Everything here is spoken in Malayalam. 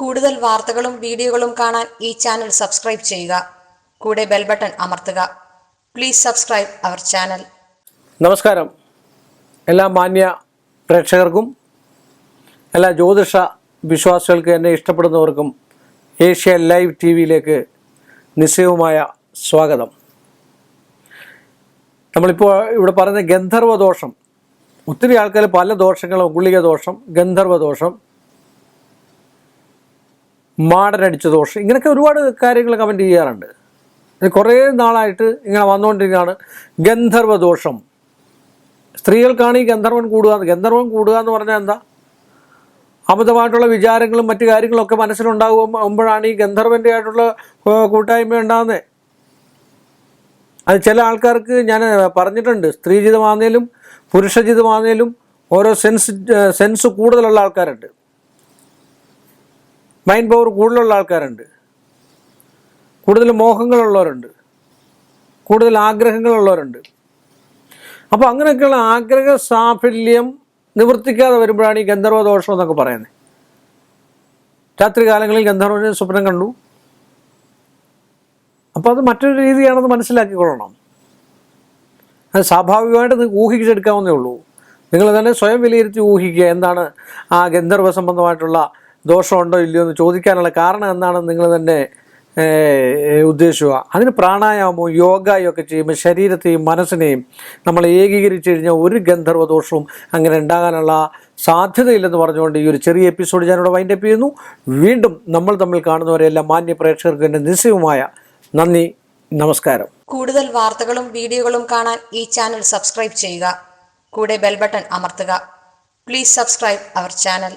കൂടുതൽ വാർത്തകളും വീഡിയോകളും കാണാൻ ഈ ചാനൽ സബ്സ്ക്രൈബ് ചെയ്യുക. കൂടെ ബെൽ ബട്ടൺ അമർത്തുക. Please subscribe our channel. നമസ്കാരം. എല്ലാ മാന്യ പ്രേക്ഷകർക്കും എല്ലാ ജ്യോതിഷ വിശ്വാസികൾക്ക് എന്നെ ഇഷ്ടപ്പെടുന്നവർക്കും ഏഷ്യ ലൈവ് ടി വിയിലേക്ക് നിശ്ചയവുമായ സ്വാഗതം. നമ്മളിപ്പോൾ ഇവിടെ പറയുന്ന ഗന്ധർവ ദോഷം ഒത്തിരി ആൾക്കാർ പല ദോഷങ്ങളും ഗുളിക ദോഷം ഗന്ധർവ ദോഷം മാടനടിച്ച ദോഷം. ഇങ്ങനെയൊക്കെ ഒരുപാട് കാര്യങ്ങൾ കമന്റ് ചെയ്യാറുണ്ട്. കുറേ നാളായിട്ട് ഇങ്ങനെ വന്നുകൊണ്ടിരിക്കുകയാണ്. ഗന്ധർവ ദോഷം. സ്ത്രീകൾക്കാണ് ഈ ഗന്ധർവൻ കൂടുക. ഗന്ധർവൻ കൂടുക എന്ന് പറഞ്ഞാൽ എന്താ? അമിതമായിട്ടുള്ള വിചാരങ്ങളും മറ്റു കാര്യങ്ങളൊക്കെ മനസ്സിലുണ്ടാകുമ്പോഴാണ് ഈ ഗന്ധർവന്റെ ആയിട്ടുള്ള കൂട്ടായ്മ ഉണ്ടാകുന്നത്. അത് ചില ആൾക്കാർക്ക് ഞാൻ പറഞ്ഞിട്ടുണ്ട്. സ്ത്രീജിതമാണേലും പുരുഷജിതമാണേലും ഓരോ സെൻസ് സെൻസ് കൂടുതലുള്ള ആൾക്കാരുണ്ട്. മൈൻഡ് പവർ കൂടുതലുള്ള ആൾക്കാരുണ്ട്. കൂടുതൽ മോഹങ്ങളുള്ളവരുണ്ട്. കൂടുതൽ ആഗ്രഹങ്ങളുള്ളവരുണ്ട്. അപ്പോൾ അങ്ങനെയൊക്കെയുള്ള ആഗ്രഹ സാഫല്യം നിവർത്തിക്കാതെ വരുമ്പോഴാണ് ഈ ഗന്ധർവ ദോഷം എന്നൊക്കെ പറയുന്നത്. രാത്രി കാലങ്ങളിൽ ഗന്ധർവനെ സ്വപ്നം കണ്ടു. അപ്പോൾ അത് മറ്റൊരു രീതിയാണെന്ന് മനസ്സിലാക്കിക്കൊള്ളണം. അത് സ്വാഭാവികമായിട്ട് നിങ്ങൾക്ക് ഊഹിച്ചെടുക്കാവുന്നേ ഉള്ളൂ. നിങ്ങൾ തന്നെ സ്വയം വിലയിരുത്തി ഊഹിക്കുക എന്താണ് ആ ഗന്ധർവ സംബന്ധമായിട്ടുള്ള ദോഷമുണ്ടോ ഇല്ലയോ എന്ന് ചോദിക്കാനുള്ള കാരണം എന്താണെന്ന് നിങ്ങൾ തന്നെ ഉദ്ദേശിക്കുക. അതിന് പ്രാണായാമവും യോഗയും ഒക്കെ ചെയ്യുമ്പോൾ ശരീരത്തെയും മനസ്സിനെയും നമ്മൾ ഏകീകരിച്ച് കഴിഞ്ഞാൽ ഒരു ഗന്ധർവദോഷവും അങ്ങനെ ഉണ്ടാകാനുള്ള സാധ്യതയില്ലെന്ന് പറഞ്ഞുകൊണ്ട് ഈ ഒരു ചെറിയ എപ്പിസോഡ് ഞാനിവിടെ വൈൻഡപ്പ് ചെയ്യുന്നു. വീണ്ടും നമ്മൾ തമ്മിൽ കാണുന്നവരെല്ലാം മാന്യ പ്രേക്ഷകർക്ക് എന്റെ നിസ്സയവുമായ നന്ദി നമസ്കാരം. കൂടുതൽ വാർത്തകളും വീഡിയോകളും കാണാൻ ഈ ചാനൽ സബ്സ്ക്രൈബ് ചെയ്യുക. കൂടെ ബെൽബട്ടൺ അമർത്തുക. Please subscribe our channel